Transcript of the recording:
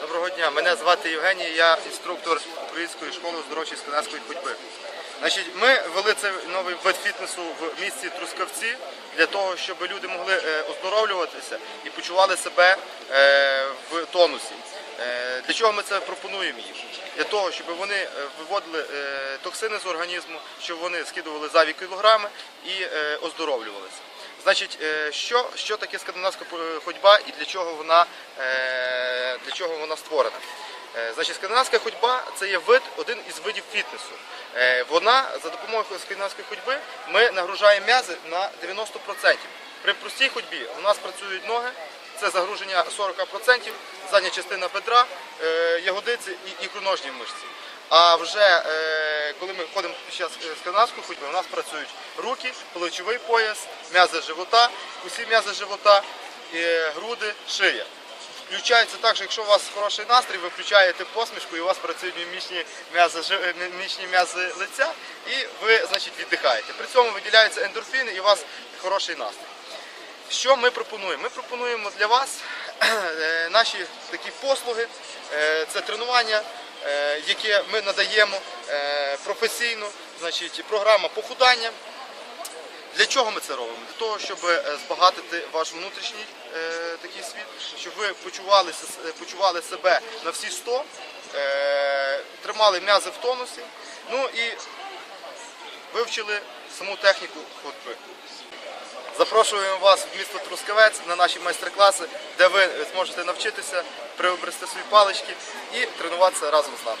Доброго дня, мене звати Євгеній, я інструктор української школи оздоровчої скандинавської ходьби. Значить, ми ввели цей новий вид фітнесу в місті Трускавці для того, щоб люди могли е, оздоровлюватися і почували себе е, в тонусі. Е, Для чого ми це пропонуємо їм? Для того, щоб вони виводили токсини з організму, щоб вони скидували зайві кілограми і оздоровлювалися. Значить, е, що, що таке скандинавська ходьба і для чого вона, е, для чого вона створена? Е, Значить, скандинавська ходьба це є вид, один із видів фітнесу. Вона за допомогою скандинавської ходьби ми нагружаємо м'язи на 90%. При простій ходьбі у нас працюють ноги, це загруження 40%, задня частина бедра, е, ягодиці і ікроножні мишці. А вже е, коли ми ходимо під час е, скандинавської ходьби, у нас працюють руки, плечовий пояс, м'язи живота, усі м'язи живота, груди, шия. Включається так, що якщо у вас хороший настрій, ви включаєте посмішку і у вас працюють мімічні м'язи, мімічні м'язи лиця, і ви значить, віддихаєте. При цьому виділяються ендорфіни і у вас хороший настрій. Що ми пропонуємо? Ми пропонуємо для вас е, наші такі послуги. Е, Це тренування, е, яке ми надаємо професійно, значить, програма похудання. Для чого ми це робимо? Для того, щоб збагатити ваш внутрішній е, такий світ, щоб ви почувалися, е, почували себе на всі 100, е, тримали м'язи в тонусі, ну і вивчили саму техніку ходьби. Запрошуємо вас в місто Трускавець на наші майстер-класи, де ви зможете навчитися приобрести свої палички і тренуватися разом з нами.